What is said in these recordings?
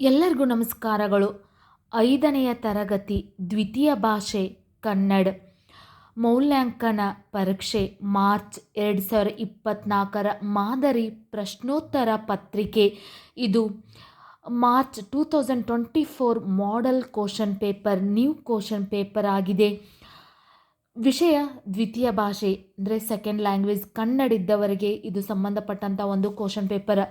ಎಲ್ಲರಿಗೂ ನಮಸ್ಕಾರಗಳು. ಐದನೆಯ ತರಗತಿ ದ್ವಿತೀಯ ಭಾಷೆ ಕನ್ನಡ. ಮೌಲ್ಯಾಂಕನ ಪರೀಕ್ಷೆ ಮಾರ್ಚ್ ಎರಡು ಸಾವಿರ ಇಪ್ಪತ್ತ್ನಾಲ್ಕರ ಮಾದರಿ ಪ್ರಶ್ನೋತ್ತರ ಪತ್ರಿಕೆ. ಇದು March two thousand twenty four model question paper, new question paper ಆಗಿದೆ. ವಿಷಯ ದ್ವಿತೀಯ ಭಾಷೆ, ಅಂದರೆ ಸೆಕೆಂಡ್ ಲ್ಯಾಂಗ್ವೇಜ್ ಕನ್ನಡ ಇದ್ದವರಿಗೆ ಇದು ಸಂಬಂಧಪಟ್ಟಂಥ ಒಂದು ಕೋಶನ್ ಪೇಪರ್.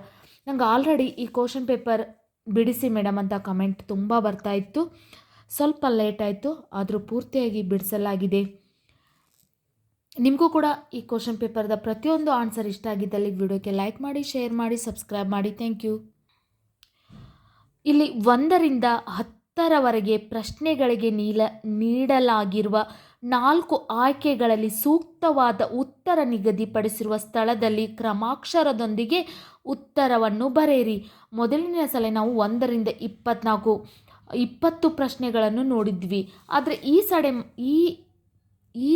ನಂಗೆ ಆಲ್ರೆಡಿ ಈ ಕೋಶನ್ ಪೇಪರ್ ಬಿಡಿಸಿ ಮೇಡಮ್ ಅಂತ ಕಮೆಂಟ್ ತುಂಬ ಬರ್ತಾ ಇತ್ತು. ಸ್ವಲ್ಪ ಲೇಟ್ ಆಯಿತು, ಆದರೂ ಪೂರ್ತಿಯಾಗಿ ಬಿಡಿಸಲಾಗಿದೆ. ನಿಮಗೂ ಕೂಡ ಈ ಕ್ವಶನ್ ಪೇಪರ್ದ ಪ್ರತಿಯೊಂದು ಆನ್ಸರ್ ಇಷ್ಟ ಆಗಿದ್ದಲ್ಲಿ ವಿಡಿಯೋಕ್ಕೆ ಲೈಕ್ ಮಾಡಿ, ಶೇರ್ ಮಾಡಿ, ಸಬ್ಸ್ಕ್ರೈಬ್ ಮಾಡಿ. Thank you. ಇಲ್ಲಿ ಒಂದರಿಂದ ಹತ್ತರವರೆಗೆ ಪ್ರಶ್ನೆಗಳಿಗೆ ನೀಲ, ನೀಡಲಾಗಿರುವ ನಾಲ್ಕು ಆಯ್ಕೆಗಳಲ್ಲಿ ಸೂಕ್ತವಾದ ಉತ್ತರ ನಿಗದಿಪಡಿಸಿರುವ ಸ್ಥಳದಲ್ಲಿ ಕ್ರಮಾಕ್ಷರದೊಂದಿಗೆ ಉತ್ತರವನ್ನು ಬರೆಯಿರಿ. ಮೊದಲನೇ ಸಲ ನಾವು ಒಂದರಿಂದ ಇಪ್ಪತ್ನಾಲ್ಕು, ಇಪ್ಪತ್ತು ಪ್ರಶ್ನೆಗಳನ್ನು ನೋಡಿದ್ವಿ. ಆದರೆ ಈ ಸಡೆ ಈ ಈ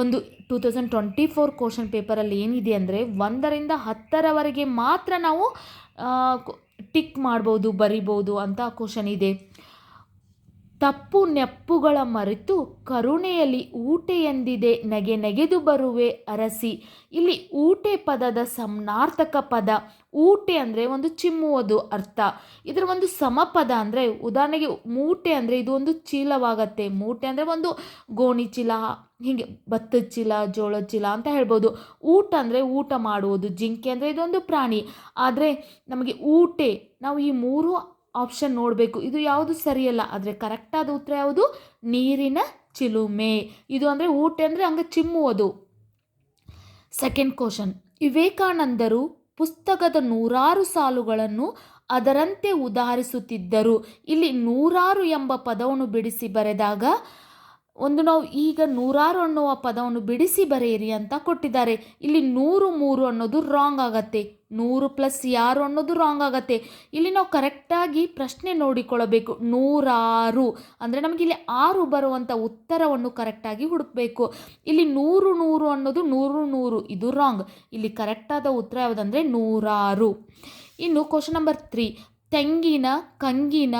ಒಂದು two thousand twenty four question ಪೇಪರಲ್ಲಿ ಏನಿದೆ ಅಂದರೆ ಒಂದರಿಂದ ಹತ್ತರವರೆಗೆ ಮಾತ್ರ ನಾವು ಟಿಕ್ ಮಾಡ್ಬೋದು, ಬರಿಬೋದು ಅಂತ ಕ್ವಶನ್ ಇದೆ. ತಪ್ಪು ನೆಪ್ಪುಗಳ ಮರೆತು ಕರುಣೆಯಲ್ಲಿ ಊಟೆ ಎಂದಿದೆ ನಗೆ ನೆಗೆದು ಬರುವೆ ಅರಸಿ. ಇಲ್ಲಿ ಊಟೆ ಪದದ ಸಮನಾರ್ಥಕ ಪದ. ಊಟೆ ಅಂದರೆ ಒಂದು ಚಿಮ್ಮುವುದು ಅರ್ಥ. ಇದರ ಒಂದು ಸಮಪದ ಅಂದರೆ ಉದಾಹರಣೆಗೆ ಮೂಟೆ ಅಂದರೆ ಇದು ಒಂದು ಚೀಲವಾಗತ್ತೆ. ಮೂಟೆ ಅಂದರೆ ಒಂದು ಗೋಣಿ ಚೀಲ, ಹೀಗೆ ಭತ್ತದ ಚೀಲ, ಜೋಳ ಚೀಲ ಅಂತ ಹೇಳ್ಬೋದು. ಊಟ ಅಂದರೆ ಊಟ ಮಾಡುವುದು. ಜಿಂಕೆ ಅಂದರೆ ಇದೊಂದು ಪ್ರಾಣಿ. ಆದರೆ ನಮಗೆ ಊಟೆ, ನಾವು ಈ ಮೂರು ಆಪ್ಷನ್ ನೋಡಬೇಕು. ಇದು ಯಾವುದು ಸರಿಯಲ್ಲ ಆದರೆ ಕರೆಕ್ಟಾದ ಉತ್ತರ ಯಾವುದು? ನೀರಿನ ಚಿಲುಮೆ. ಇದು ಅಂದರೆ ಊಟ ಅಂದರೆ ಹಂಗೆ ಚಿಮ್ಮುವುದು. ಸೆಕೆಂಡ್ ಕ್ವಶನ್ ವಿವೇಕಾನಂದರು ಪುಸ್ತಕದ ನೂರಾರು ಸಾಲುಗಳನ್ನು ಅದರಂತೆ ಉದಾಹರಿಸುತ್ತಿದ್ದರು. ಇಲ್ಲಿ ನೂರಾರು ಎಂಬ ಪದವನ್ನು ಬಿಡಿಸಿ ಬರೆದಾಗ ಒಂದು ನಾವು, ಈಗ ನೂರಾರು ಅನ್ನುವ ಪದವನ್ನು ಬಿಡಿಸಿ ಬರೆಯಿರಿ ಅಂತ ಕೊಟ್ಟಿದ್ದಾರೆ. ಇಲ್ಲಿ ನೂರು ಮೂರು ಅನ್ನೋದು ರಾಂಗ್ ಆಗತ್ತೆ. ನೂರು ಪ್ಲಸ್ ಯಾರು ಅನ್ನೋದು ರಾಂಗ್ ಆಗತ್ತೆ. ಇಲ್ಲಿ ನಾವು ಕರೆಕ್ಟಾಗಿ ಪ್ರಶ್ನೆ ನೋಡಿಕೊಳ್ಳಬೇಕು. ನೂರಾರು ಅಂದರೆ ನಮಗೆ ಇಲ್ಲಿ ಆರು ಬರುವಂಥ ಉತ್ತರವನ್ನು ಕರೆಕ್ಟಾಗಿ ಹುಡುಕಬೇಕು. ಇಲ್ಲಿ ನೂರು ನೂರು ಅನ್ನೋದು ನೂರು ನೂರು, ಇದು ರಾಂಗ್ ಇಲ್ಲಿ ಕರೆಕ್ಟಾದ ಉತ್ತರ ಯಾವುದಂದರೆ ನೂರಾರು. ಇನ್ನು ಕ್ವಶನ್ ನಂಬರ್ ತ್ರೀ ತೆಂಗಿನ, ಕಂಗಿನ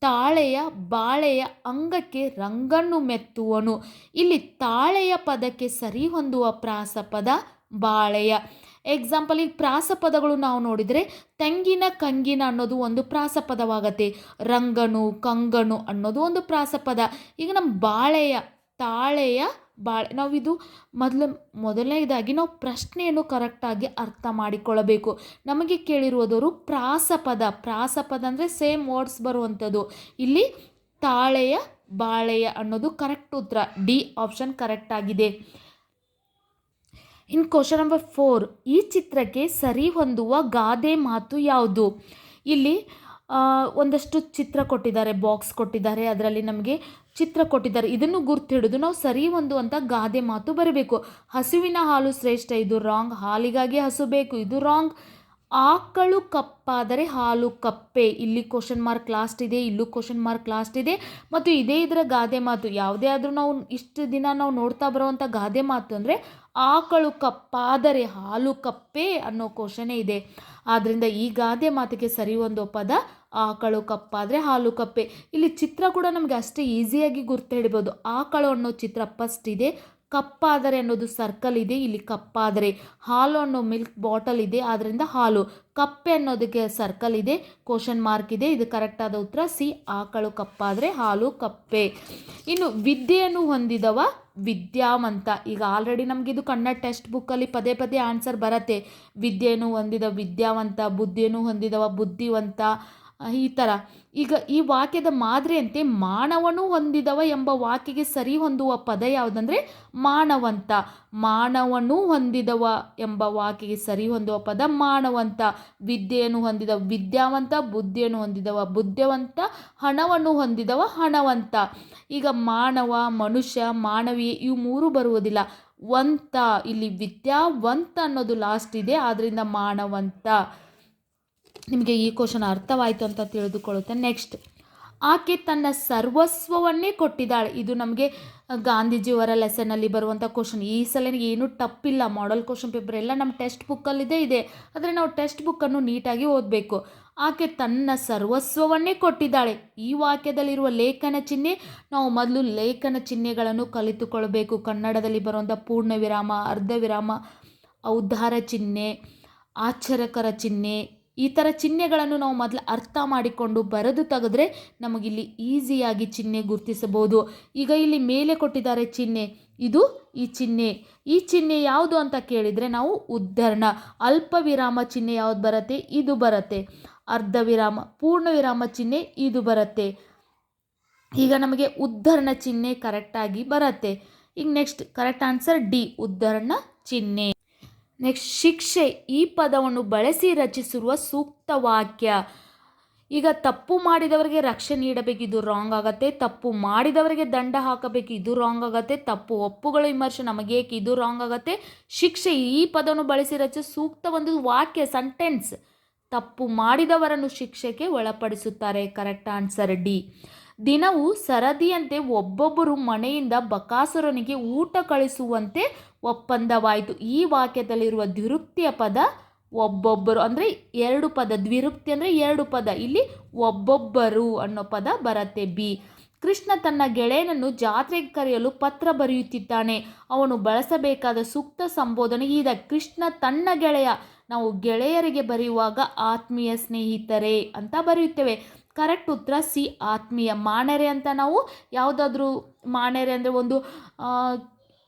ತಾಳೆಯ ಬಾಳೆಯ ಅಂಗಕ್ಕೆ ರಂಗನ್ನು ಮೆತ್ತುವನು. ಇಲ್ಲಿ ತಾಳೆಯ ಪದಕ್ಕೆ ಸರಿ ಹೊಂದುವ ಪ್ರಾಸಪದ ಬಾಳೆಯ. ಎಕ್ಸಾಂಪಲ್ ಈಗ ಪ್ರಾಸಪದಗಳು ನಾವು ನೋಡಿದರೆ ತೆಂಗಿನ ಕಂಗಿನ ಅನ್ನೋದು ಒಂದು ಪ್ರಾಸಪದವಾಗತ್ತೆ. ರಂಗನು, ಕಂಗನು ಅನ್ನೋದು ಒಂದು ಪ್ರಾಸಪದ. ಈಗ ನಮ್ಮ ಬಾಳೆಯ, ತಾಳೆಯ ಬಾಳೆ ನಾವಿದು ಮೊದಲು, ಮೊದಲನೇದಾಗಿ ನಾವು ಪ್ರಶ್ನೆಯನ್ನು ಕರೆಕ್ಟಾಗಿ ಅರ್ಥ ಮಾಡಿಕೊಳ್ಳಬೇಕು. ನಮಗೆ ಕೇಳಿರುವುದವರು ಪ್ರಾಸಪದ ಪ್ರಾಸಪದ ಅಂದರೆ ಸೇಮ್ ವರ್ಡ್ಸ್ ಬರುವಂಥದ್ದು. ಇಲ್ಲಿ ತಾಳೆಯ, ಬಾಳೆಯ ಅನ್ನೋದು ಕರೆಕ್ಟ್ ಉತ್ತರ ಡಿ ಆಪ್ಷನ್ ಕರೆಕ್ಟ್ ಆಗಿದೆ. ಇನ್ ಕ್ವಶನ್ ನಂಬರ್ ಫೋರ್ ಈ ಚಿತ್ರಕ್ಕೆ ಸರಿ ಹೊಂದುವ ಗಾದೆ ಮಾತು ಯಾವುದು? ಇಲ್ಲಿ ಒಂದಷ್ಟು ಚಿತ್ರ ಕೊಟ್ಟಿದ್ದಾರೆ ಬಾಕ್ಸ್ ಕೊಟ್ಟಿದ್ದಾರೆ, ಅದರಲ್ಲಿ ನಮಗೆ ಚಿತ್ರ ಕೊಟ್ಟಿದ್ದಾರೆ. ಇದನ್ನು ಗುರ್ತು ಹಿಡಿದು ನಾವು ಸರಿ ಅಂತ ಗಾದೆ ಮಾತು ಬರಬೇಕು. ಹಸುವಿನ ಹಾಲು ಶ್ರೇಷ್ಠ, ಇದು ರಾಂಗ್ ಹಾಲಿಗಾಗಿ ಹಸು ಬೇಕು, ಇದು ರಾಂಗ್ ಆಕಳು ಕಪ್ಪಾದರೆ ಹಾಲು ಕಪ್ಪೆ. ಇಲ್ಲಿ ಕ್ವಶನ್ ಮಾರ್ಕ್ ಲಾಸ್ಟ್ ಇದೆ, ಇಲ್ಲೂ ಕ್ವಶನ್ ಮಾರ್ಕ್ ಲಾಸ್ಟ್ ಇದೆ. ಮತ್ತು ಇದೇ ಇದರ ಗಾದೆ ಮಾತು. ಯಾವುದೇ ಆದರೂ ನಾವು ಇಷ್ಟು ದಿನ ನಾವು ನೋಡ್ತಾ ಬರುವಂಥ ಗಾದೆ ಮಾತು ಅಂದರೆ ಆಕಳು ಕಪ್ಪಾದರೆ ಹಾಲು ಕಪ್ಪೆ ಅನ್ನೋ ಕ್ವಶನೇ ಇದೆ. ಆದ್ದರಿಂದ ಈ ಗಾದೆ ಮಾತಿಗೆ ಸರಿ ಒಂದು ಪದ ಆಕಳು ಕಪ್ಪಾದರೆ ಹಾಲು ಕಪ್ಪೆ. ಇಲ್ಲಿ ಚಿತ್ರ ಕೂಡ ನಮಗೆ ಅಷ್ಟೇ ಈಸಿಯಾಗಿ ಗುರ್ತು ಹಿಡಿಬೋದು ಆಕಳು ಅನ್ನೋ ಚಿತ್ರ ಫಸ್ಟ್ ಇದೆ ಕಪ್ಪಾದರೆ ಅನ್ನೋದು ಸರ್ಕಲ್ ಇದೆ, ಇಲ್ಲಿ ಕಪ್ಪಾದರೆ ಹಾಲು ಅನ್ನೋ ಮಿಲ್ಕ್ ಬಾಟಲ್ ಇದೆ ಆದ್ದರಿಂದ ಹಾಲು. ಕಪ್ಪೆ ಅನ್ನೋದಕ್ಕೆ ಸರ್ಕಲ್ ಇದೆ ಕ್ವಶನ್ ಮಾರ್ಕ್ ಇದೆ, ಇದು ಕರೆಕ್ಟಾದ ಉತ್ತರ ಸಿ, ಆಕಳು ಕಪ್ಪಾದರೆ ಹಾಲು ಕಪ್ಪೆ. ಇನ್ನು ವಿದ್ಯೆಯನ್ನು ಹೊಂದಿದವ ವಿದ್ಯಾವಂತ. ಈಗ ಆಲ್ರೆಡಿ ನಮಗಿದು ಕನ್ನಡ ಟೆಕ್ಸ್ಟ್ ಬುಕ್ಕಲ್ಲಿ ಪದೇ ಪದೇ ಆನ್ಸರ್ ಬರತ್ತೆ. ವಿದ್ಯೆಯನ್ನು ಹೊಂದಿದ ವಿದ್ಯಾವಂತ, ಬುದ್ಧಿಯನ್ನು ಹೊಂದಿದವ ಬುದ್ಧಿವಂತ ಈ ಥರ ಈಗ ಈ ವಾಕ್ಯದ ಮಾದರಿಯಂತೆ ಮಾನವನು ಹೊಂದಿದವ ಎಂಬ ವಾಕ್ಯಗೆ ಸರಿ ಹೊಂದುವ ಪದ ಯಾವುದಂದರೆ ಮಾನವಂತ. ಮಾನವನು ಹೊಂದಿದವ ಎಂಬ ವಾಕ್ಯಗೆ ಸರಿ ಹೊಂದುವ ಪದ ಮಾನವಂತ. ವಿದ್ಯೆಯನ್ನು ಹೊಂದಿದ ವಿದ್ಯಾವಂತ, ಬುದ್ಧಿಯನ್ನು ಹೊಂದಿದವ ಬುದ್ಧಿವಂತ, ಹಣವನ್ನು ಹೊಂದಿದವ ಹಣವಂತ. ಈಗ ಮಾನವ, ಮನುಷ್ಯ, ಮಾನವೀಯ ಇವು ಮೂರು ಬರುವುದಿಲ್ಲ. ವಂತ, ಇಲ್ಲಿ ವಿದ್ಯಾವಂತ ಅನ್ನೋದು ಲಾಸ್ಟ್ ಇದೆ ಆದ್ದರಿಂದ ಮಾನವಂತ. ನಿಮಗೆ ಈ ಕ್ವಶನ್ ಅರ್ಥವಾಯಿತು ಅಂತ ತಿಳಿದುಕೊಳ್ಳುತ್ತೆ. ನೆಕ್ಸ್ಟ್ ಆಕೆ ತನ್ನ ಸರ್ವಸ್ವವನ್ನೇ ಕೊಟ್ಟಿದ್ದಾಳೆ. ಇದು ನಮಗೆ ಗಾಂಧೀಜಿಯವರ ಲೆಸನಲ್ಲಿ ಬರುವಂಥ ಕ್ವಶನ್ ಈ ಸಲ ಏನೂ ಟಪ್ಪಿಲ್ಲ ಮಾಡಲ್ ಕ್ವಶನ್ ಪೇಪರ್ ಎಲ್ಲ ನಮ್ಮ ಟೆಸ್ಟ್ ಬುಕ್ಕಲ್ಲಿದೆ ಇದೆ. ಆದರೆ ನಾವು ಟೆಸ್ಟ್ ಬುಕ್ಕನ್ನು ನೀಟಾಗಿ ಓದಬೇಕು. ಆಕೆ ತನ್ನ ಸರ್ವಸ್ವವನ್ನೇ ಕೊಟ್ಟಿದ್ದಾಳೆ. ಈ ವಾಕ್ಯದಲ್ಲಿರುವ ಲೇಖನ ಚಿಹ್ನೆ, ನಾವು ಮೊದಲು ಲೇಖನ ಚಿಹ್ನೆಗಳನ್ನು ಕಲಿತುಕೊಳ್ಳಬೇಕು ಕನ್ನಡದಲ್ಲಿ ಬರುವಂಥ ಪೂರ್ಣ ವಿರಾಮ ಅರ್ಧ ವಿರಾಮ ಔದ್ಧಾರ ಚಿಹ್ನೆ, ಆಶ್ಚರ್ಯಕರ ಚಿಹ್ನೆ ಈ ಥರ ಚಿಹ್ನೆಗಳನ್ನು ನಾವು ಮೊದಲು ಅರ್ಥ ಮಾಡಿಕೊಂಡು ಬರೆದು ತೆಗೆದ್ರೆ ನಮಗಿಲ್ಲಿ ಈಸಿಯಾಗಿ ಚಿಹ್ನೆ ಗುರುತಿಸಬಹುದು. ಈಗ ಇಲ್ಲಿ ಮೇಲೆ ಕೊಟ್ಟಿದ್ದಾರೆ ಚಿಹ್ನೆ. ಇದು ಈ ಚಿಹ್ನೆ. ಈ ಚಿಹ್ನೆ ಯಾವುದು ಅಂತ ಕೇಳಿದರೆ ನಾವು ಉದ್ಧರಣ. ಅಲ್ಪ ವಿರಾಮ ಚಿಹ್ನೆ ಯಾವುದು ಬರುತ್ತೆ? ಇದು ಬರುತ್ತೆ. ಅರ್ಧ ವಿರಾಮ ಪೂರ್ಣ ವಿರಾಮ ಚಿಹ್ನೆ, ಇದು ಬರುತ್ತೆ. ಈಗ ನಮಗೆ ಉದ್ಧರಣ ಚಿಹ್ನೆ ಕರೆಕ್ಟಾಗಿ ಬರುತ್ತೆ. ಈಗ ನೆಕ್ಸ್ಟ್ ಕರೆಕ್ಟ್ ಆನ್ಸರ್ ಡಿ ಉದ್ಧರಣ ಚಿಹ್ನೆ. ನೆಕ್ಸ್ಟ್, ಶಿಕ್ಷೆ ಈ ಪದವನ್ನು ಬಳಸಿ ರಚಿಸಿರುವ ಸೂಕ್ತ ವಾಕ್ಯ. ಈಗ ತಪ್ಪು ಮಾಡಿದವರಿಗೆ ರಕ್ಷೆ ನೀಡಬೇಕು, ಇದು ರಾಂಗ್ ಆಗತ್ತೆ. ತಪ್ಪು ಮಾಡಿದವರಿಗೆ ದಂಡ ಹಾಕಬೇಕು, ಇದು ರಾಂಗ್ ಆಗತ್ತೆ. ತಪ್ಪು ಒಪ್ಪುಗಳು ವಿಮರ್ಶೆ ನಮಗೇಕೆ ಇದು ರಾಂಗ್ ಆಗತ್ತೆ. ಶಿಕ್ಷೆ ಈ ಪದವನ್ನು ಬಳಸಿ ರಚಿಸುವ ಸೂಕ್ತ ಒಂದು ವಾಕ್ಯ ಸೆಂಟೆನ್ಸ್ ತಪ್ಪು ಮಾಡಿದವರನ್ನು ಶಿಕ್ಷೆಗೆ ಒಳಪಡಿಸುತ್ತಾರೆ. ಕರೆಕ್ಟ್ ಆನ್ಸರ್ ಡಿ ದಿನವೂ ಸರದಿಯಂತೆ ಒಬ್ಬೊಬ್ಬರು ಮನೆಯಿಂದ ಬಕಾಸುರನಿಗೆ ಊಟ ಕಳಿಸುವಂತೆ ಒಪ್ಪಂದವಾಯಿತು. ಈ ವಾಕ್ಯದಲ್ಲಿರುವ ದ್ವಿರುಕ್ತಿಯ ಪದ ಒಬ್ಬೊಬ್ಬರು, ಅಂದರೆ ಎರಡು ಪದ, ದ್ವಿರುಕ್ತಿ ಅಂದರೆ ಎರಡು ಪದ, ಇಲ್ಲಿ ಒಬ್ಬೊಬ್ಬರು ಅನ್ನೋ ಪದ ಬರುತ್ತೆ. ಬಿ, ಕೃಷ್ಣ ತನ್ನ ಗೆಳೆಯನನ್ನು ಜಾತ್ರೆಗೆ ಕರೆಯಲು ಪತ್ರ ಬರೆಯುತ್ತಿದ್ದಾನೆ. ಅವನು ಬಳಸಬೇಕಾದ ಸೂಕ್ತ ಸಂಬೋಧನೆ ಈಗ ಕೃಷ್ಣ ತನ್ನ ಗೆಳೆಯ, ನಾವು ಗೆಳೆಯರಿಗೆ ಬರೆಯುವಾಗ ಆತ್ಮೀಯ ಸ್ನೇಹಿತರೆ ಅಂತ ಬರೆಯುತ್ತೇವೆ. ಕರೆಕ್ಟ್ ಉತ್ತರ ಸಿ ಆತ್ಮೀಯ. ಮಾಣೆರೆ ಅಂತ ನಾವು ಯಾವುದಾದ್ರೂ ಮಾಣೆರೆ ಅಂದರೆ ಒಂದು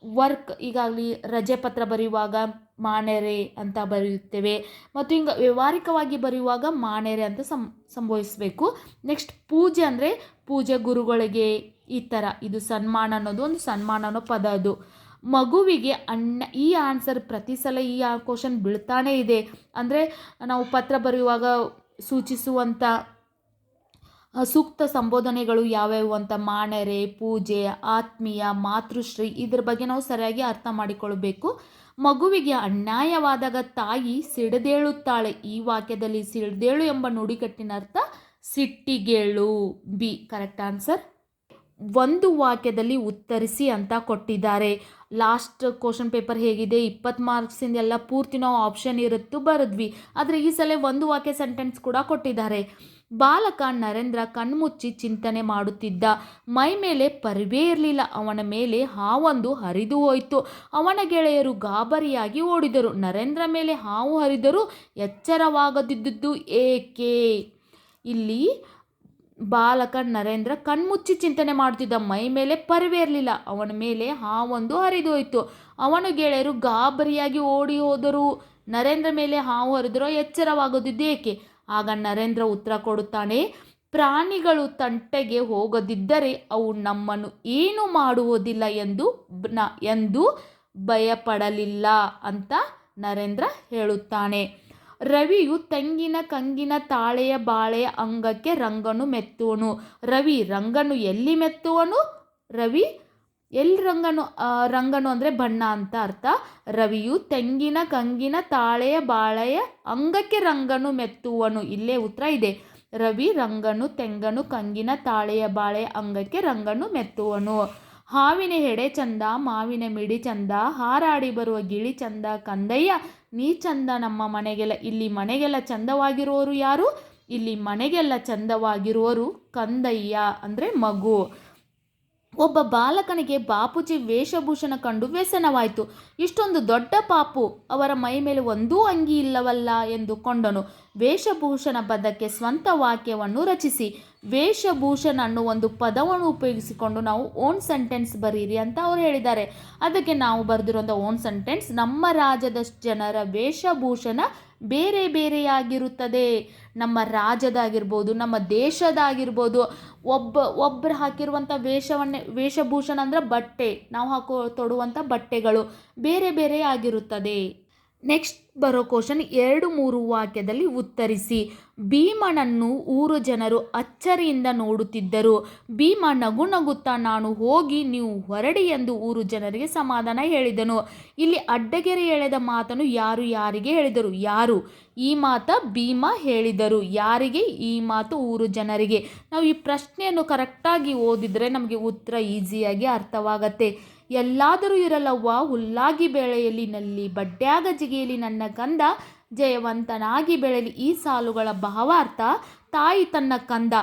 ವರ್ಕ್ ಈಗಾಗಲಿ ರಜೆ ಪತ್ರ ಬರೆಯುವಾಗ ಮಾಣೆರೆ ಅಂತ ಬರೆಯುತ್ತೇವೆ. ಮತ್ತು ಹಿಂಗೆ ವ್ಯವಹಾರಿಕವಾಗಿ ಬರೆಯುವಾಗ ಮಾಣೆರೆ ಅಂತ ಸಂ ಸಂಭವಿಸಬೇಕು. ನೆಕ್ಸ್ಟ್ ಪೂಜೆ ಅಂದರೆ ಪೂಜೆ ಗುರುಗಳಿಗೆ ಈ ಥರ ಇದು ಸನ್ಮಾನ ಅನ್ನೋದು ಒಂದು ಸನ್ಮಾನ ಅನ್ನೋ ಪದ ಅದು. ಮಗುವಿಗೆ ಅಣ್ಣ ಈ ಆನ್ಸರ್ ಪ್ರತಿ ಸಲ ಈ ಕ್ವಶನ್ ಬೀಳ್ತಾನೇ ಇದೆ. ಅಂದರೆ ನಾವು ಪತ್ರ ಬರೆಯುವಾಗ ಸೂಚಿಸುವಂಥ ಆ, ಸೂಕ್ತ ಸಂಬೋಧನೆಗಳು ಯಾವ್ಯಾವು ಅಂತ ಮಾಣೆರೆ, ಪೂಜೆ, ಆತ್ಮೀಯ, ಮಾತೃಶ್ರೀ ಇದ್ರ ಬಗ್ಗೆ ನಾವು ಸರಿಯಾಗಿ ಅರ್ಥ ಮಾಡಿಕೊಳ್ಬೇಕು. ಮಗುವಿಗೆ ಅನ್ಯಾಯವಾದಾಗ ತಾಯಿ ಸಿಡದೇಳುತ್ತಾಳೆ. ಈ ವಾಕ್ಯದಲ್ಲಿ ಸಿಡದೇಳು ಎಂಬ ನುಡಿಕಟ್ಟಿನ ಅರ್ಥ ಸಿಟ್ಟಿಗೇಳು. B, correct answer? ಒಂದು ವಾಕ್ಯದಲ್ಲಿ ಉತ್ತರಿಸಿ ಅಂತ ಕೊಟ್ಟಿದ್ದಾರೆ. ಲಾಸ್ಟ್ ಕ್ವಶನ್ ಪೇಪರ್ ಹೇಗಿದೆ? ಇಪ್ಪತ್ತು ಮಾರ್ಕ್ಸಿಂದ ಎಲ್ಲ ಪೂರ್ತಿ ನಾವು ಆಪ್ಷನ್ ಇರುತ್ತೋ ಬರೆದ್ವಿ. ಆದರೆ ಈ ಸಲ ಒಂದು ವಾಕ್ಯ ಸೆಂಟೆನ್ಸ್ ಕೂಡ ಕೊಟ್ಟಿದ್ದಾರೆ. ಬಾಲಕ ನರೇಂದ್ರ ಕಣ್ಮುಚ್ಚಿ ಚಿಂತನೆ ಮಾಡುತ್ತಿದ್ದ. ಮೈ ಮೇಲೆ ಪರಿವೇ ಇರಲಿಲ್ಲ. ಅವನ ಮೇಲೆ ಹಾವೊಂದು ಹರಿದು ಹೋಯಿತು. ಅವನ ಗೆಳೆಯರು ಗಾಬರಿಯಾಗಿ ಓಡಿದರು. ನರೇಂದ್ರ ಮೇಲೆ ಹಾವು ಹರಿದರೂ ಎಚ್ಚರವಾಗದಿದ್ದುದು ಏಕೆ? ಇಲ್ಲಿ ಬಾಲಕ ನರೇಂದ್ರ ಕಣ್ಮುಚ್ಚಿ ಚಿಂತನೆ ಮಾಡುತ್ತಿದ್ದ. ಮೈ ಮೇಲೆ ಪರಿವೇ ಇರಲಿಲ್ಲ. ಅವನ ಮೇಲೆ ಹಾವೊಂದು ಹರಿದು ಹೋಯಿತು. ಅವನ ಗೆಳೆಯರು ಗಾಬರಿಯಾಗಿ ಓಡಿ ಹೋದರು. ನರೇಂದ್ರ ಮೇಲೆ ಹಾವು ಹರಿದರೂ ಎಚ್ಚರವಾಗದಿದ್ದು ಏಕೆ? ಆಗ ನರೇಂದ್ರ ಉತ್ತರ ಕೊಡುತ್ತಾನೆ, ಪ್ರಾಣಿಗಳು ತಂಟೆಗೆ ಹೋಗದಿದ್ದರೆ ಅವು ನಮ್ಮನ್ನು ಏನು ಮಾಡುವುದಿಲ್ಲ ಎಂದು ಎಂದು ಭಯಪಡಲಿಲ್ಲ, ಅಂತ ನರೇಂದ್ರ ಹೇಳುತ್ತಾನೆ. ರವಿಯು ತೆಂಗಿನ ಕಂಗಿನ ತಾಳೆಯ ಬಾಳೆಯ ಅಂಗಕ್ಕೆ ರಂಗನು ಮೆತ್ತುವನು. ರವಿ, ರಂಗನು ಎಲ್ಲಿ ಮೆತ್ತುವನು? ರವಿ ಎಲ್ಲಿ ರಂಗನು ರಂಗನು ಅಂದರೆ ಬಣ್ಣ ಅಂತ ಅರ್ಥ. ರವಿಯು ತೆಂಗಿನ, ಕಂಗಿನ, ತಾಳೆಯ, ಬಾಳೆಯ, ಅಂಗಕ್ಕೆ ರಂಗನು ಮೆತ್ತುವನು, ಇಲ್ಲೇ ಉತ್ತರ ಇದೆ. ರವಿ ರಂಗನು, ತೆಂಗನು, ಕಂಗಿನ, ತಾಳೆಯ, ಬಾಳೆಯ, ಅಂಗಕ್ಕೆ ರಂಗನು ಮೆತ್ತುವನು. ಹಾವಿನ ಹೆಡೆ ಚಂದ, ಮಾವಿನ ಮಿಡಿ ಚಂದ, ಹಾರಾಡಿ ಬರುವ ಗಿಳಿ ಚಂದ, ಕಂದಯ್ಯ, ನೀ ಚಂದ ನಮ್ಮ ಮನೆಗೆಲ್ಲ, ಇಲ್ಲಿ ಮನೆಗೆಲ್ಲ ಚಂದವಾಗಿರುವವರು ಯಾರು? ಇಲ್ಲಿ ಮನೆಗೆಲ್ಲ ಚಂದವಾಗಿರುವವರು ಕಂದಯ್ಯ ಅಂದರೆ ಮಗು. ಒಬ್ಬ ಬಾಲಕನಿಗೆ ಬಾಪೂಜಿ ವೇಷಭೂಷಣ ಕಂಡು ವ್ಯಸನವಾಯಿತು. ಇಷ್ಟೊಂದು ದೊಡ್ಡ ಪಾಪು ಅವರ ಮೈ ಮೇಲೆ ಒಂದೂ ಅಂಗಿ ಇಲ್ಲವಲ್ಲ ಎಂದು ಕೊಂಡನು. ವೇಷಭೂಷಣ ಪದಕ್ಕೆ ಸ್ವಂತ ವಾಕ್ಯವನ್ನು ರಚಿಸಿ. ವೇಷಭೂಷಣ ಅನ್ನೋ ಒಂದು ಪದವನ್ನು ಉಪಯೋಗಿಸಿಕೊಂಡು ನಾವು ಓನ್ ಸೆಂಟೆನ್ಸ್ ಬರೀರಿ ಅಂತ ಅವ್ರು ಹೇಳಿದ್ದಾರೆ. ಅದಕ್ಕೆ ನಾವು ಬರೆದಿರುವಂಥ ಓನ್ ಸೆಂಟೆನ್ಸ್ ನಮ್ಮ ರಾಜ್ಯದ ಜನರ ವೇಷಭೂಷಣ ಬೇರೆ ಬೇರೆಯಾಗಿರುತ್ತದೆ. ನಮ್ಮ ರಾಜ್ಯದಾಗಿರ್ಬೋದು, ನಮ್ಮ ದೇಶದಾಗಿರ್ಬೋದು ಒಬ್ಬ ಒಬ್ಬರು ಹಾಕಿರುವಂಥ ವೇಷವನ್ನೇ ವೇಷಭೂಷಣ ಅಂದರೆ ಬಟ್ಟೆ. ನಾವು ಹಾಕೋ ತೊಡುವಂಥ ಬಟ್ಟೆಗಳು ಬೇರೆ ಬೇರೆ ಆಗಿರುತ್ತದೆ. ನೆಕ್ಸ್ಟ್ ಬರೋ ಕ್ವಶನ್ ಎರಡು ಮೂರು ವಾಕ್ಯದಲ್ಲಿ ಉತ್ತರಿಸಿ. ಭೀಮನನ್ನು ಊರು ಜನರು ಅಚ್ಚರಿಯಿಂದ ನೋಡುತ್ತಿದ್ದರು. ಭೀಮ ನಗು ನಗುತ್ತಾ ನಾನು ಹೋಗಿ ನೀವು ಹೊರಡಿ ಎಂದು ಊರು ಜನರಿಗೆ ಸಮಾಧಾನ ಹೇಳಿದನು. ಇಲ್ಲಿ ಅಡ್ಡಗೆರೆ ಎಳೆದ ಮಾತನ್ನು ಯಾರು ಯಾರಿಗೆ ಹೇಳಿದರು? ಯಾರು? ಈ ಮಾತ ಭೀಮ ಹೇಳಿದರು. ಯಾರಿಗೆ? ಈ ಮಾತು ಊರು ಜನರಿಗೆ. ನಾವು ಈ ಪ್ರಶ್ನೆಯನ್ನು ಕರೆಕ್ಟಾಗಿ ಓದಿದರೆ ನಮಗೆ ಉತ್ತರ ಈಸಿಯಾಗಿ ಅರ್ಥವಾಗತ್ತೆ. ಎಲ್ಲಾದರೂ ಇರಲವ್ವ, ಹುಲ್ಲಾಗಿ ಬೆಳೆಯಲಿ ನಲ್ಲಿ, ಬಡ್ಡ್ಯಾಗ ಜಿಗಿಯಲಿ ನನ್ನ ಕಂದ, ಜಯವಂತನಾಗಿ ಬೆಳೆಯಲಿ ಈ ಸಾಲುಗಳ ಭಾವಾರ್ಥ ತಾಯಿ ತನ್ನ ಕಂದ.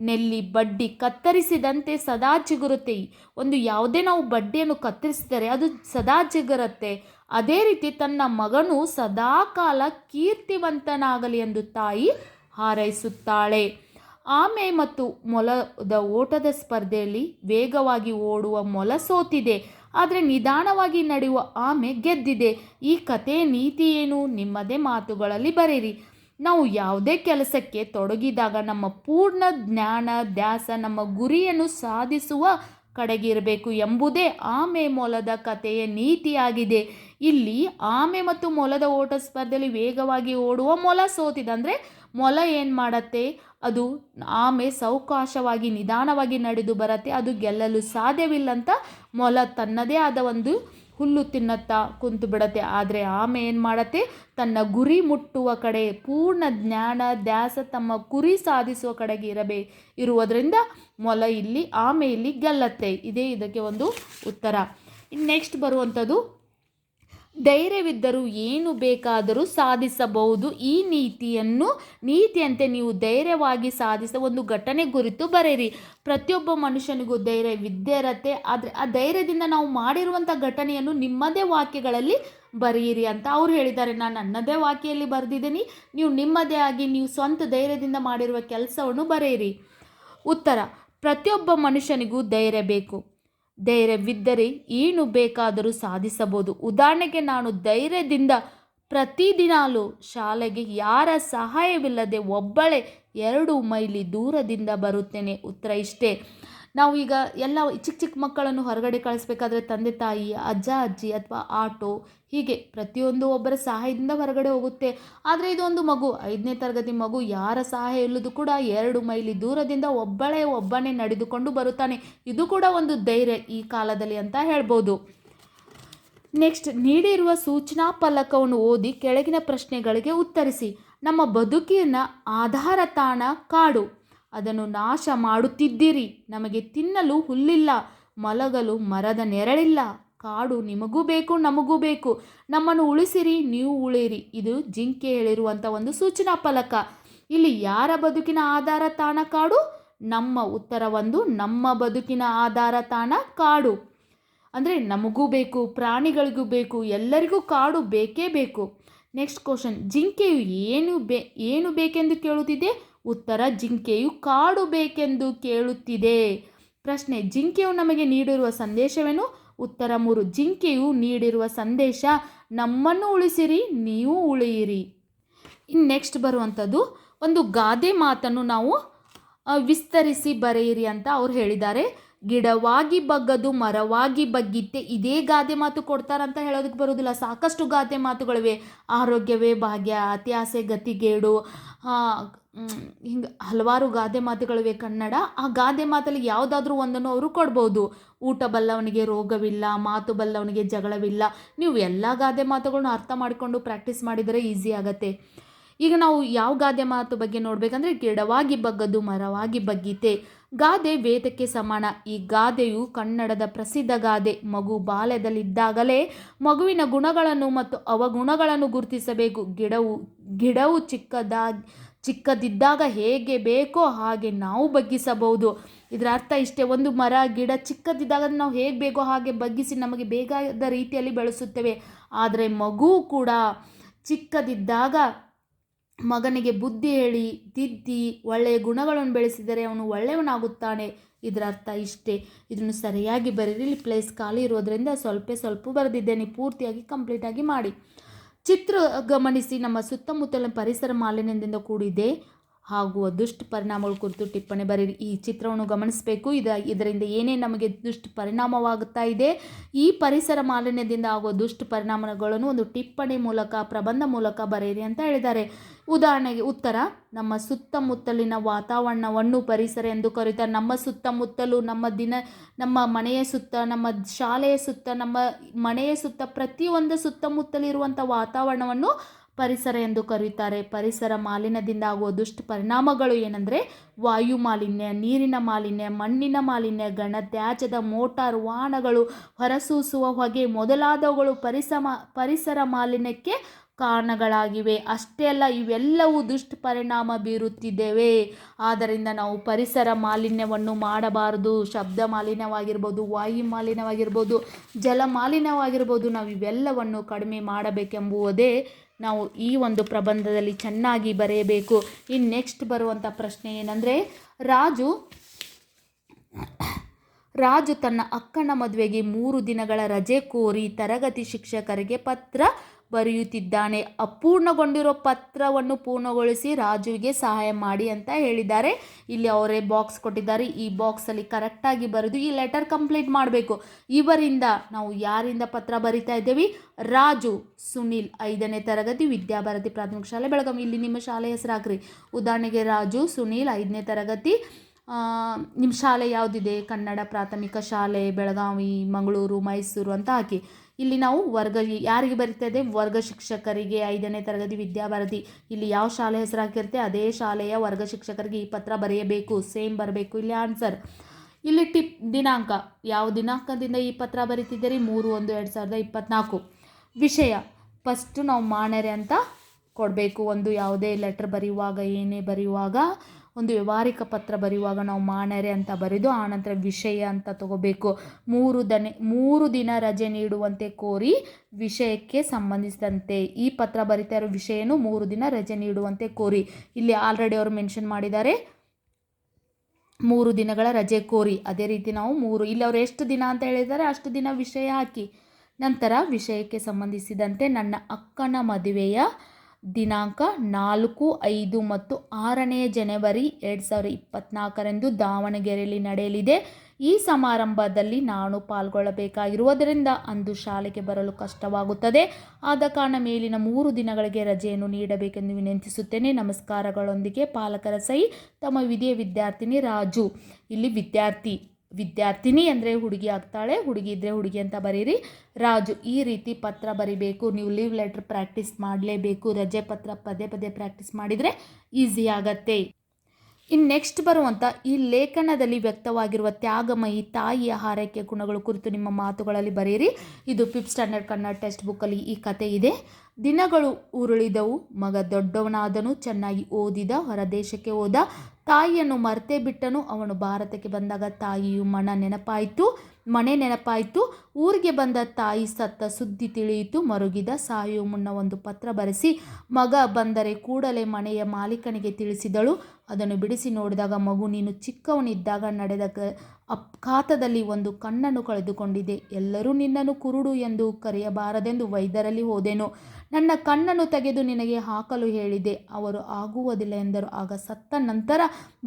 ನೆಲ್ಲಿ ಬಡ್ಡಿ ಕತ್ತರಿಸಿದಂತೆ ಸದಾ ಚಿಗುರುತ್ತೆ. ಒಂದು ಯಾವುದೇ ನಾವು ಬಡ್ಡಿಯನ್ನು ಕತ್ತರಿಸಿದರೆ ಅದು ಸದಾ ಚಿಗುರುತ್ತೆ. ಅದೇ ರೀತಿ ತನ್ನ ಮಗನು ಸದಾಕಾಲ ಕೀರ್ತಿವಂತನಾಗಲಿ ಎಂದು ತಾಯಿ ಹಾರೈಸುತ್ತಾಳೆ. ಆಮೆ ಮತ್ತು ಮೊಲದ ಓಟದ ಸ್ಪರ್ಧೆಯಲ್ಲಿ ವೇಗವಾಗಿ ಓಡುವ ಮೊಲ ಸೋತಿದೆ, ಆದರೆ ನಿಧಾನವಾಗಿ ನಡೆಯುವ ಆಮೆ ಗೆದ್ದಿದೆ. ಈ ಕಥೆ ನೀತಿ ಏನು? ನಿಮ್ಮದೇ ಮಾತುಗಳಲ್ಲಿ ಬರೀರಿ ನಾವು ಯಾವುದೇ ಕೆಲಸಕ್ಕೆ ತೊಡಗಿದಾಗ ನಮ್ಮ ಪೂರ್ಣ ಜ್ಞಾನ, ಧ್ಯಾಸ, ನಮ್ಮ ಗುರಿಯನ್ನು ಸಾಧಿಸುವ ಕಡೆಗಿರಬೇಕು ಎಂಬುದೇ ಆಮೆ ಮೊಲದ ಕಥೆಯ ನೀತಿಯಾಗಿದೆ. ಇಲ್ಲಿ ಆಮೆ ಮತ್ತು ಮೊಲದ ಓಟ ಸ್ಪರ್ಧೆಯಲ್ಲಿ ವೇಗವಾಗಿ ಓಡುವ ಮೊಲ ಸೋತಿದೆ ಅಂದರೆ ಮೊಲ ಏನು ಮಾಡತ್ತೆ? ಅದು ಆಮೆ ಸಾವಕಾಶವಾಗಿ ನಿಧಾನವಾಗಿ ನಡೆದು ಬರತ್ತೆ. ಅದು ಗೆಲ್ಲಲು ಸಾಧ್ಯವಿಲ್ಲ ಅಂತ ಮೊಲ ತನ್ನದೇ ಆದ ಒಂದು ಹುಲ್ಲು ತಿನ್ನತ್ತಾ ಕುಂತು ಬಿಡತ್ತೆ. ಆದರೆ ಆಮೆ ಏನು ಮಾಡತ್ತೆ? ತನ್ನ ಗುರಿ ಮುಟ್ಟುವ ಕಡೆ, ಪೂರ್ಣ ಜ್ಞಾನ, ದ್ಯಾಸ, ತಮ್ಮ ಗುರಿ ಸಾಧಿಸುವ ಕಡೆಗೆ ಇರಬೇ, ಇರುವುದರಿಂದ ಮೊಲ ಇಲ್ಲಿ, ಆಮೆ ಇಲ್ಲಿ ಗೆಲ್ಲತ್ತೆ. ಇದೇ ಇದಕ್ಕೆ ಒಂದು ಉತ್ತರ. ನೆಕ್ಸ್ಟ್ ಬರುವಂಥದ್ದು ಧೈರ್ಯವಿದ್ದರೂ ಏನು ಬೇಕಾದರೂ ಸಾಧಿಸಬಹುದು. ಈ ನೀತಿಯನ್ನು, ನೀತಿಯಂತೆ ನೀವು ಧೈರ್ಯವಾಗಿ ಸಾಧಿಸ ಒಂದು ಘಟನೆ ಕುರಿತು ಬರೆಯಿರಿ. ಪ್ರತಿಯೊಬ್ಬ ಮನುಷ್ಯನಿಗೂ ಇರತ್ತೆ. ಆದರೆ ಆ ಧೈರ್ಯದಿಂದ ನಾವು ಮಾಡಿರುವಂಥ ಘಟನೆಯನ್ನು ನಿಮ್ಮದೇ ವಾಕ್ಯಗಳಲ್ಲಿ ಬರೆಯಿರಿ ಅಂತ ಅವ್ರು ಹೇಳಿದ್ದಾರೆ. ನಾನು ನನ್ನದೇ ವಾಕ್ಯಲ್ಲಿ ಬರೆದಿದ್ದೀನಿ. ನೀವು ನಿಮ್ಮದೇ ಆಗಿ ನೀವು ಸ್ವಂತ ಧೈರ್ಯದಿಂದ ಮಾಡಿರುವ ಕೆಲಸವನ್ನು ಬರೆಯಿರಿ. ಉತ್ತರ, ಪ್ರತಿಯೊಬ್ಬ ಮನುಷ್ಯನಿಗೂ ಧೈರ್ಯ ಬೇಕು. ಧೈರ್ಯವಿದ್ದರೆ ಏನು ಬೇಕಾದರೂ ಸಾಧಿಸಬಹುದು. ಉದಾಹರಣೆಗೆ ನಾನು ಧೈರ್ಯದಿಂದ ಪ್ರತಿದಿನಾಲು ಶಾಲೆಗೆ ಯಾರ ಸಹಾಯವಿಲ್ಲದೆ ಒಬ್ಬಳೇ ಎರಡು ಮೈಲಿ ದೂರದಿಂದ ಬರುತ್ತೇನೆ. ಉತ್ತರ ಇಷ್ಟೇ. ನಾವು ಈಗ ಎಲ್ಲ ಚಿಕ್ಕ ಚಿಕ್ಕ ಮಕ್ಕಳನ್ನು ಹೊರಗಡೆ ಕಳಿಸ್ಬೇಕಾದ್ರೆ ತಂದೆ ತಾಯಿ, ಅಜ್ಜ, ಅಜ್ಜಿ ಅಥವಾ ಆಟೋ ಹೀಗೆ ಪ್ರತಿಯೊಂದು ಒಬ್ಬರ ಸಹಾಯದಿಂದ ಹೊರಗಡೆ ಹೋಗುತ್ತೆ. ಆದರೆ ಇದೊಂದು ಮಗು, ಐದನೇ ತರಗತಿ ಮಗು ಯಾರ ಸಹಾಯ ಇಲ್ಲದು ಕೂಡ ಎರಡು ಮೈಲಿ ದೂರದಿಂದ ಒಬ್ಬಳೇ ಒಬ್ಬನೇ ನಡೆದುಕೊಂಡು ಬರುತ್ತಾನೆ. ಇದು ಕೂಡ ಒಂದು ಧೈರ್ಯ ಈ ಕಾಲದಲ್ಲಿ ಅಂತ ಹೇಳ್ಬೋದು. ನೆಕ್ಸ್ಟ್, ನೀಡಿರುವ ಸೂಚನಾ ಫಲಕವನ್ನು ಓದಿ ಕೆಳಗಿನ ಪ್ರಶ್ನೆಗಳಿಗೆ ಉತ್ತರಿಸಿ. ನಮ್ಮ ಬದುಕಿನ ಆಧಾರ ತಾಣ ಕಾಡು. ಅದನ್ನು ನಾಶ ಮಾಡುತ್ತಿದ್ದೀರಿ. ನಮಗೆ ತಿನ್ನಲು ಹುಲ್ಲಿಲ್ಲ, ಮಲಗಲು ಮರದ ನೆರಳಿಲ್ಲ. ಕಾಡು ನಿಮಗೂ ಬೇಕು, ನಮಗೂ ಬೇಕು. ನಮ್ಮನ್ನು ಉಳಿಸಿರಿ, ನೀವು ಉಳಿರಿ ಇದು ಜಿಂಕೆ ಹೇಳಿರುವಂಥ ಒಂದು ಸೂಚನಾ ಫಲಕ. ಇಲ್ಲಿ ಯಾರ ಬದುಕಿನ ಆಧಾರ ತಾಣ ಕಾಡು? ನಮ್ಮ ಉತ್ತರ ಒಂದು, ನಮ್ಮ ಬದುಕಿನ ಆಧಾರ ತಾಣ ಕಾಡು. ಅಂದರೆ ನಮಗೂ ಬೇಕು, ಪ್ರಾಣಿಗಳಿಗೂ ಬೇಕು, ಎಲ್ಲರಿಗೂ ಕಾಡು ಬೇಕೇ ಬೇಕು. ನೆಕ್ಸ್ಟ್ ಕ್ವಶನ್ ಜಿಂಕೆಯು ಏನು ಬೇ, ಏನು ಬೇಕೆಂದು ಕೇಳುತ್ತಿದೆ ಉತ್ತರ, ಜಿಂಕೆಯು ಕಾಡು ಬೇಕೆಂದು ಕೇಳುತ್ತಿದೆ. ಪ್ರಶ್ನೆ, ಜಿಂಕೆಯು ನಮಗೆ ನೀಡಿರುವ ಸಂದೇಶವೇನು? ಉತ್ತರ ಮೂರು, ಜಿಂಕೆಯು ನೀಡಿರುವ ಸಂದೇಶ, ನಮ್ಮನ್ನು ಉಳಿಸಿರಿ, ನೀವು ಉಳಿಯಿರಿ. ಇನ್ನು ನೆಕ್ಸ್ಟ್ ಬರುವಂಥದ್ದು, ಒಂದು ಗಾದೆ ಮಾತನ್ನು ನಾವು ವಿಸ್ತರಿಸಿ ಬರೆಯಿರಿ ಅಂತ ಅವ್ರು ಹೇಳಿದ್ದಾರೆ. ಗಿಡವಾಗಿ ಬಗ್ಗದು, ಮರವಾಗಿ ಬಗ್ಗಿತ್ತೆ, ಇದೇ ಗಾದೆ ಮಾತು ಕೊಡ್ತಾರಂತ ಹೇಳೋದಕ್ಕೆ ಬರೋದಿಲ್ಲ ಸಾಕಷ್ಟು ಗಾದೆ ಮಾತುಗಳಿವೆ. ಆರೋಗ್ಯವೇ ಭಾಗ್ಯ, ಅತ್ಯಾಸೆ, ಗತಿಗೇಡು ಹಿಂಗೆ ಹಲವಾರು ಗಾದೆ ಮಾತುಗಳಿವೆ ಕನ್ನಡ. ಆ ಗಾದೆ ಮಾತಲ್ಲಿ ಯಾವುದಾದ್ರೂ ಒಂದನ್ನು ಅವರು ಕೊಡ್ಬೋದು. ಊಟ ಬಲ್ಲವನಿಗೆ ರೋಗವಿಲ್ಲ, ಮಾತು ಬಲ್ಲವನಿಗೆ ಜಗಳವಿಲ್ಲ. ನೀವು ಎಲ್ಲ ಗಾದೆ ಮಾತುಗಳನ್ನ ಅರ್ಥ ಮಾಡಿಕೊಂಡು ಪ್ರಾಕ್ಟೀಸ್ ಮಾಡಿದರೆ ಈಸಿ ಆಗತ್ತೆ. ಈಗ ನಾವು ಯಾವ ಗಾದೆ ಮಾತು ಬಗ್ಗೆ ನೋಡಬೇಕಂದ್ರೆ ಗಿಡವಾಗಿ ಬಗ್ಗದು, ಮರವಾಗಿ ಬಗ್ಗೀತೆ. ಗಾದೆ ವೇದಕ್ಕೆ ಸಮಾನ. ಈ ಗಾದೆಯು ಕನ್ನಡದ ಪ್ರಸಿದ್ಧ ಗಾದೆ. ಮಗು ಬಾಲ್ಯದಲ್ಲಿದ್ದಾಗಲೇ ಮಗುವಿನ ಗುಣಗಳನ್ನು ಮತ್ತು ಅವಗುಣಗಳನ್ನು ಗುರುತಿಸಬೇಕು. ಗಿಡವು ಗಿಡವು ಚಿಕ್ಕದಾ ಚಿಕ್ಕದಿದ್ದಾಗ ಹೇಗೆ ಬೇಕೋ ಹಾಗೆ ನಾವು ಬಗ್ಗಿಸಬಹುದು. ಇದರ ಅರ್ಥ ಇಷ್ಟೇ, ಒಂದು ಮರ, ಗಿಡ ಚಿಕ್ಕದಿದ್ದಾಗ ನಾವು ಹೇಗೆ ಬೇಕೋ ಹಾಗೆ ಬಗ್ಗಿಸಿ ನಮಗೆ ಬೇಕಾದ ರೀತಿಯಲ್ಲಿ ಬೆಳೆಸುತ್ತೇವೆ. ಆದರೆ ಮಗು ಕೂಡ ಚಿಕ್ಕದಿದ್ದಾಗ ಮಗನಿಗೆ ಬುದ್ಧಿ ಹೇಳಿ, ತಿದ್ದಿ, ಒಳ್ಳೆಯ ಗುಣಗಳನ್ನು ಬೆಳೆಸಿದರೆ ಅವನು ಒಳ್ಳೆಯವನಾಗುತ್ತಾನೆ. ಇದರ ಅರ್ಥ ಇಷ್ಟೇ. ಇದನ್ನು ಸರಿಯಾಗಿ ಬರೀರಿ ಪ್ಲೇಸ್ ಖಾಲಿ ಇರೋದ್ರಿಂದ ಸ್ವಲ್ಪ ಸ್ವಲ್ಪ ಬರೆದಿದ್ದೇನೆ. ಪೂರ್ತಿಯಾಗಿ ಕಂಪ್ಲೀಟಾಗಿ ಮಾಡಿ. ಚಿತ್ರ ಗಮನಿಸಿ. ನಮ್ಮ ಸುತ್ತಮುತ್ತಲಿನ ಪರಿಸರ ಮಾಲಿನ್ಯದಿಂದ ಕೂಡಿದೆ. ಹಾಗೂ ದುಷ್ಟ ಪರಿಣಾಮಗಳ ಕುರಿತು ಟಿಪ್ಪಣಿ ಬರೀರಿ ಈ ಚಿತ್ರವನ್ನು ಗಮನಿಸಬೇಕು. ಇದ, ಇದರಿಂದ ಏನೇ ನಮಗೆ ದುಷ್ಟ ಪರಿಣಾಮವಾಗುತ್ತಾ ಇದೆ, ಈ ಪರಿಸರ ಮಾಲಿನ್ಯದಿಂದ ಆಗುವ ದುಷ್ಟ ಪರಿಣಾಮಗಳನ್ನು ಒಂದು ಟಿಪ್ಪಣಿ ಮೂಲಕ, ಪ್ರಬಂಧ ಮೂಲಕ ಬರೆಯಿರಿ ಅಂತ ಹೇಳಿದ್ದಾರೆ. ಉದಾಹರಣೆಗೆ ಉತ್ತರ, ನಮ್ಮ ಸುತ್ತಮುತ್ತಲಿನ ವಾತಾವರಣವನ್ನು ಪರಿಸರ ಎಂದು ಕರೀತಾರೆ ನಮ್ಮ ಸುತ್ತಮುತ್ತಲು, ನಮ್ಮ ದಿನ, ನಮ್ಮ ಮನೆಯ ಸುತ್ತ, ನಮ್ಮ ಶಾಲೆಯ ಸುತ್ತ, ನಮ್ಮ ಮನೆಯ ಸುತ್ತ, ಪ್ರತಿಯೊಂದು ಸುತ್ತಮುತ್ತಲಿರುವಂಥ ವಾತಾವರಣವನ್ನು ಪರಿಸರ ಎಂದು ಕರೆಯುತ್ತಾರೆ ಪರಿಸರ ಮಾಲಿನ್ಯದಿಂದ ಆಗುವ ದುಷ್ಟ ಪರಿಣಾಮಗಳು ಏನಂದರೆ ವಾಯು ಮಾಲಿನ್ಯ, ನೀರಿನ ಮಾಲಿನ್ಯ, ಮಣ್ಣಿನ ಮಾಲಿನ್ಯ, ಘನತ್ಯಾಜ್ಯದ ಮೋಟಾರ್ ವಾಹನಗಳು ಹೊರಸೂಸುವ ಹೊಗೆ ಮೊದಲಾದವುಗಳು ಪರಿಸಮ, ಪರಿಸರ ಮಾಲಿನ್ಯಕ್ಕೆ ಕಾರಣಗಳಾಗಿವೆ. ಅಷ್ಟೇ ಅಲ್ಲ, ಇವೆಲ್ಲವೂ ದುಷ್ಪರಿಣಾಮ ಬೀರುತ್ತಿದ್ದೇವೆ. ಆದ್ದರಿಂದ ನಾವು ಪರಿಸರ ಮಾಲಿನ್ಯವನ್ನು ಮಾಡಬಾರದು. ಶಬ್ದ ಮಾಲಿನ್ಯವಾಗಿರ್ಬೋದು, ವಾಯು ಮಾಲಿನ್ಯವಾಗಿರ್ಬೋದು, ಜಲ ಮಾಲಿನ್ಯವಾಗಿರ್ಬೋದು ನಾವು ಇವೆಲ್ಲವನ್ನು ಕಡಿಮೆ ಮಾಡಬೇಕೆಂಬುವುದೇ ನಾವು ಈ ಒಂದು ಪ್ರಬಂಧದಲ್ಲಿ ಚೆನ್ನಾಗಿ ಬರೆಯಬೇಕು. ಇನ್ನು ನೆಕ್ಸ್ಟ್ ಬರುವಂಥ ಪ್ರಶ್ನೆ ಏನಂದರೆ, ರಾಜು ರಾಜು ತನ್ನ ಅಕ್ಕನ ಮದುವೆಗೆ ಮೂರು ದಿನಗಳ ರಜೆ ಕೋರಿ ತರಗತಿ ಶಿಕ್ಷಕರಿಗೆ ಪತ್ರ ಬರೆಯುತ್ತಿದ್ದಾನೆ. ಅಪೂರ್ಣಗೊಂಡಿರೋ ಪತ್ರವನ್ನು ಪೂರ್ಣಗೊಳಿಸಿ ರಾಜುವಿಗೆ ಸಹಾಯ ಮಾಡಿ ಅಂತ ಹೇಳಿದ್ದಾರೆ. ಇಲ್ಲಿ ಅವರೇ ಬಾಕ್ಸ್ ಕೊಟ್ಟಿದ್ದಾರೆ. ಈ ಬಾಕ್ಸಲ್ಲಿ ಕರೆಕ್ಟಾಗಿ ಬರೆದು ಈ ಲೆಟರ್ ಕಂಪ್ಲೀಟ್ ಮಾಡಬೇಕು. ಇವರಿಂದ ನಾವು ಯಾರಿಂದ ಪತ್ರ ಬರಿತಾ ಇದ್ದೇವೆ? ರಾಜು ಸುನಿಲ್ ಐದನೇ ತರಗತಿ ವಿದ್ಯಾಭಾರತಿ ಪ್ರಾಥಮಿಕ ಶಾಲೆ ಬೆಳಗಾವಿ ಇಲ್ಲಿ ನಿಮ್ಮ ಶಾಲೆ ಹೆಸರು ಹಾಕ್ರಿ ಉದಾಹರಣೆಗೆ ರಾಜು ಸುನಿಲ್ ಐದನೇ ತರಗತಿ. ನಿಮ್ಮ ಶಾಲೆ ಯಾವುದಿದೆ? ಕನ್ನಡ ಪ್ರಾಥಮಿಕ ಶಾಲೆ, ಬೆಳಗಾವಿ, ಮಂಗಳೂರು, ಮೈಸೂರು ಅಂತ ಹಾಕಿ. ಇಲ್ಲಿ ನಾವು ವರ್ಗ ಯಾರಿಗೆ ಬರೀತಾ ಇದೆ? ವರ್ಗ ಶಿಕ್ಷಕರಿಗೆ. ಐದನೇ ತರಗತಿ ವಿದ್ಯಾಭಾರತಿ. ಇಲ್ಲಿ ಯಾವ ಶಾಲೆ ಹೆಸರು ಹಾಕಿರುತ್ತೆ ಅದೇ ಶಾಲೆಯ ವರ್ಗ ಶಿಕ್ಷಕರಿಗೆ ಈ ಪತ್ರ ಬರೆಯಬೇಕು. ಸೇಮ್ ಬರಬೇಕು. ಇಲ್ಲಿ ಆನ್ಸರ್. ಇಲ್ಲಿ ಟಿಪ್ ದಿನಾಂಕ. ಯಾವ ದಿನಾಂಕದಿಂದ ಈ ಪತ್ರ ಬರೀತಿದ್ದೀರಿ? ಮೂರು, ಒಂದು, ಎರಡು ಸಾವಿರದ ಇಪ್ಪತ್ತ್ನಾಲ್ಕು ವಿಷಯ. ಫಸ್ಟು ನಾವು ಮಾಣರೆ ಅಂತ ಕೊಡಬೇಕು. ಒಂದು ಯಾವುದೇ ಲೆಟ್ರ್ ಬರೆಯುವಾಗ, ಏನೇ ಬರೆಯುವಾಗ ಒಂದು ವ್ಯವಹಾರಿಕ ಪತ್ರ ಬರೆಯುವಾಗ ನಾವು ಮಾಣೆರೆ ಅಂತ ಬರೆದು ಆನಂತರ ವಿಷಯ ಅಂತ ತಗೋಬೇಕು. ಮೂರು ದನೆ, ಮೂರು ದಿನ ರಜೆ ನೀಡುವಂತೆ ಕೋರಿ ವಿಷಯಕ್ಕೆ ಸಂಬಂಧಿಸಿದಂತೆ ಈ ಪತ್ರ ಬರಿತಾ ಇರೋ ವಿಷಯನು ಮೂರು ದಿನ ರಜೆ ನೀಡುವಂತೆ ಕೋರಿ. ಇಲ್ಲಿ ಆಲ್ರೆಡಿ ಅವರು ಮೆನ್ಷನ್ ಮಾಡಿದ್ದಾರೆ. ಮೂರು ದಿನಗಳ ರಜೆ ಕೋರಿ. ಅದೇ ರೀತಿ ನಾವು ಮೂರು, ಇಲ್ಲಿ ಅವರು ಎಷ್ಟು ದಿನ ಅಂತ ಹೇಳಿದ್ದಾರೆ, ಅಷ್ಟು ದಿನ ವಿಷಯ ಹಾಕಿ. ನಂತರ ವಿಷಯಕ್ಕೆ ಸಂಬಂಧಿಸಿದಂತೆ ನನ್ನ ಅಕ್ಕನ ಮದುವೆಯ ದಿನಾಂಕ ನಾಲ್ಕು, ಐದು ಮತ್ತು ಆರನೇ ಜನವರಿ ಎರಡು ಸಾವಿರ ಇಪ್ಪತ್ನಾಲ್ಕರಂದು ದಾವಣಗೆರೆಯಲ್ಲಿ ನಡೆಯಲಿದೆ. ಈ ಸಮಾರಂಭದಲ್ಲಿ ನಾನು ಪಾಲ್ಗೊಳ್ಳಬೇಕಾಗಿರುವುದರಿಂದ ಅಂದು ಶಾಲೆಗೆ ಬರಲು ಕಷ್ಟವಾಗುತ್ತದೆ. ಆದ ಕಾರಣ ಮೇಲಿನ ಮೂರು ದಿನಗಳಿಗೆ ರಜೆಯನ್ನು ನೀಡಬೇಕೆಂದು ವಿನಂತಿಸುತ್ತೇನೆ. ನಮಸ್ಕಾರಗಳೊಂದಿಗೆ ಪಾಲಕರ ಸಹಿ ತಮ್ಮ ವಿಧಿಯ ವಿದ್ಯಾರ್ಥಿನಿ ರಾಜು. ಇಲ್ಲಿ ವಿದ್ಯಾರ್ಥಿ ವಿದ್ಯಾರ್ಥಿನಿ ಅಂದರೆ ಹುಡುಗಿ ಆಗ್ತಾಳೆ, ಹುಡುಗಿ ಇದ್ದರೆ ಹುಡುಗಿ ಅಂತ ಬರೀರಿ. ರಾಜು, ಈ ರೀತಿ ಪತ್ರ ಬರಿಬೇಕು. ನೀವು ಲೀವ್ ಲೆಟ್ರ್ ಪ್ರಾಕ್ಟೀಸ್ ಮಾಡಲೇಬೇಕು. ರಜೆ ಪತ್ರ ಪದೇ ಪದೇ ಪ್ರಾಕ್ಟೀಸ್ ಮಾಡಿದರೆ ಈಸಿ ಆಗತ್ತೆ. ಇನ್ನು ನೆಕ್ಸ್ಟ್ ಬರುವಂಥ ಈ ಲೇಖನದಲ್ಲಿ ವ್ಯಕ್ತವಾಗಿರುವ ತ್ಯಾಗಮಯಿ ತಾಯಿಯ ಹಾರೈಕೆ ಗುಣಗಳು ಕುರಿತು ನಿಮ್ಮ ಮಾತುಗಳಲ್ಲಿ ಬರೆಯಿರಿ ಇದು ಫಿಫ್ತ್ ಸ್ಟ್ಯಾಂಡರ್ಡ್ ಕನ್ನಡ ಟೆಕ್ಸ್ಟ್ ಬುಕ್ಕಲ್ಲಿ ಈ ಕತೆ ಇದೆ. ದಿನಗಳು ಉರುಳಿದವು, ಮಗ ದೊಡ್ಡವನಾದನು, ಚೆನ್ನಾಗಿ ಓದಿದ ಹೊರದೇಶಕ್ಕೆ ಹೋದ. ತಾಯಿಯನ್ನು ಮರೆತೇ ಬಿಟ್ಟನು. ಅವನು ಭಾರತಕ್ಕೆ ಬಂದಾಗ ತಾಯಿಯು ಮನ ನೆನಪಾಯಿತು ಮನೆ ನೆನಪಾಯಿತು. ಊರಿಗೆ ಬಂದ ತಾಯಿ ಸತ್ತ ಸುದ್ದಿ ತಿಳಿಯಿತು. ಮರುಗಿದ ಸಾಯುವ ಮುನ್ನ ಒಂದು ಪತ್ರ ಬರೆಸಿ, ಮಗ ಬಂದರೆ ಕೂಡಲೇ ಮನೆಯ ಮಾಲೀಕನಿಗೆ ತಿಳಿಸಿದಳು. ಅದನ್ನು ಬಿಡಿಸಿ ನೋಡಿದಾಗ ಮಗು, ನೀನು ಚಿಕ್ಕವನಿದ್ದಾಗ ನಡೆದ ಅಪಘಾತದಲ್ಲಿ ಒಂದು ಕಣ್ಣನ್ನು ಕಳೆದುಕೊಂಡಿದೆ. ಎಲ್ಲರೂ ನಿನ್ನನ್ನು ಕುರುಡು ಎಂದು ಕರೆಯಬಾರದೆಂದು ವೈದ್ಯರಲ್ಲಿ ಹೋದೆನು. ನನ್ನ ಕಣ್ಣನ್ನು ತೆಗೆದು ನಿನಗೆ ಹಾಕಲು ಹೇಳಿದೆ. ಅವರು ಆಗುವುದಿಲ್ಲ ಎಂದರು. ಆಗ ಸತ್ತ ನಂತರ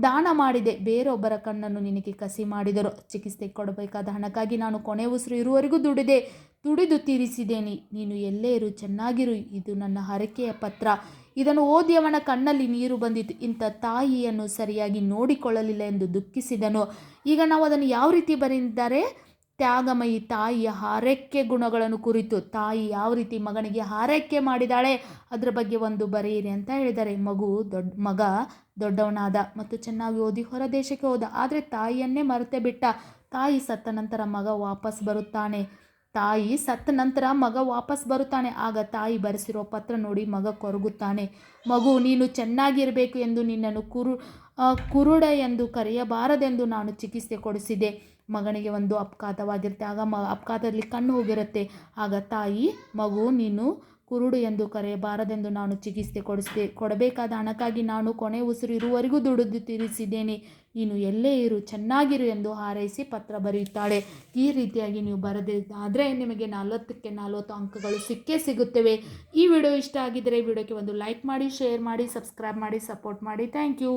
ದಾನ ಮಾಡಿದೆ. ಬೇರೊಬ್ಬರ ಕಣ್ಣನ್ನು ನಿನಗೆ ಕಸಿ ಮಾಡಿದರು. ಚಿಕಿತ್ಸೆ ಕೊಡಬೇಕಾದ ಹಣಕ್ಕಾಗಿ ನಾನು ಕೊನೆ ಉಸಿರು ಇರುವವರೆಗೂ ದುಡಿದೆ. ದುಡಿದು ತೀರಿಸಿದ್ದೇನೆ. ನೀನು ಎಲ್ಲೇ ಇರು, ಚೆನ್ನಾಗಿರು. ಇದು ನನ್ನ ಹರಕೆಯ ಪತ್ರ. ಇದನ್ನು ಓದಿಯವನ ಕಣ್ಣಲ್ಲಿ ನೀರು ಬಂದಿತ್ತು ಇಂಥ ತಾಯಿಯನ್ನು ಸರಿಯಾಗಿ ನೋಡಿಕೊಳ್ಳಲಿಲ್ಲ ಎಂದು ದುಃಖಿಸಿದನು. ಈಗ ನಾವು ಅದನ್ನು ಯಾವ ರೀತಿ ಬರೆದಿದ್ದಾರೆ ತ್ಯಾಗಮಯಿ ತಾಯಿಯ ಹಾರೈಕೆ ಗುಣಗಳನ್ನು ಕುರಿತು. ತಾಯಿ ಯಾವ ರೀತಿ ಮಗನಿಗೆ ಹಾರೈಕೆ ಮಾಡಿದಾಳೆ, ಅದರ ಬಗ್ಗೆ ಒಂದು ಬರೆಯಿರಿ ಅಂತ ಹೇಳಿದ್ದಾರೆ ಮಗು ದೊಡ್ಡ ಮಗ ದೊಡ್ಡವನಾದ ಮತ್ತು ಚೆನ್ನಾಗಿ ಓದಿ ಹೊರ ದೇಶಕ್ಕೆ ಹೋದ. ಆದರೆ ತಾಯಿಯನ್ನೇ ಮರೆತೇ ಬಿಟ್ಟ. ತಾಯಿ ಸತ್ತ ನಂತರ ಮಗ ವಾಪಸ್ ಬರುತ್ತಾನೆ. ತಾಯಿ ಸತ್ತ ನಂತರ ಮಗ ವಾಪಸ್ ಬರುತ್ತಾನೆ. ಆಗ ತಾಯಿ ಬರೆಸಿರೋ ಪತ್ರ ನೋಡಿ ಮಗ ಕೊರಗುತ್ತಾನೆ. ಮಗು, ನೀನು ಚೆನ್ನಾಗಿರಬೇಕು ಎಂದು ನಿನ್ನನ್ನು ಕುರು ಕುರುಡ ಎಂದು ಕರೆಯಬಾರದೆಂದು ನಾನು ಚಿಕಿತ್ಸೆ ಕೊಡಿಸಿದೆ. ಮಗನಿಗೆ ಒಂದು ಅಪಘಾತವಾಗಿರುತ್ತೆ. ಆಗ ಮ, ಅಪಘಾತದಲ್ಲಿ ಕಣ್ಣು ಹೋಗಿರುತ್ತೆ ಆಗ ತಾಯಿ, ಮಗು, ನೀನು ಕುರುಡು ಎಂದು ಕರೆಯಬಾರದೆಂದು ನಾನು ಚಿಕಿತ್ಸೆ ಕೊಡಿಸಿದೆ. ಕೊಡಬೇಕಾದ ಹಣಕ್ಕಾಗಿ ನಾನು ಕೊನೆ ಉಸಿರು ಇರುವವರೆಗೂ ದುಡಿದು ತೀರಿಸಿದ್ದೇನೆ. ನೀನು ಎಲ್ಲೇ ಇರು, ಚೆನ್ನಾಗಿರು ಎಂದು ಹಾರೈಸಿ ಪತ್ರ ಬರೆಯುತ್ತಾಳೆ. ಈ ರೀತಿಯಾಗಿ ನೀವು ಬರೆದಿದ್ದಾದರೆ ನಿಮಗೆ ನಲವತ್ತಕ್ಕೆ ನಲವತ್ತು ಅಂಕಗಳು ಸಿಕ್ಕೇ ಸಿಗುತ್ತವೆ. ಈ ವಿಡಿಯೋ ಇಷ್ಟ ಆಗಿದ್ದರೆ ವಿಡಿಯೋಕ್ಕೆ ಒಂದು ಲೈಕ್ ಮಾಡಿ, ಶೇರ್ ಮಾಡಿ, ಸಬ್ಸ್ಕ್ರೈಬ್ ಮಾಡಿ, ಸಪೋರ್ಟ್ ಮಾಡಿ. Thank you.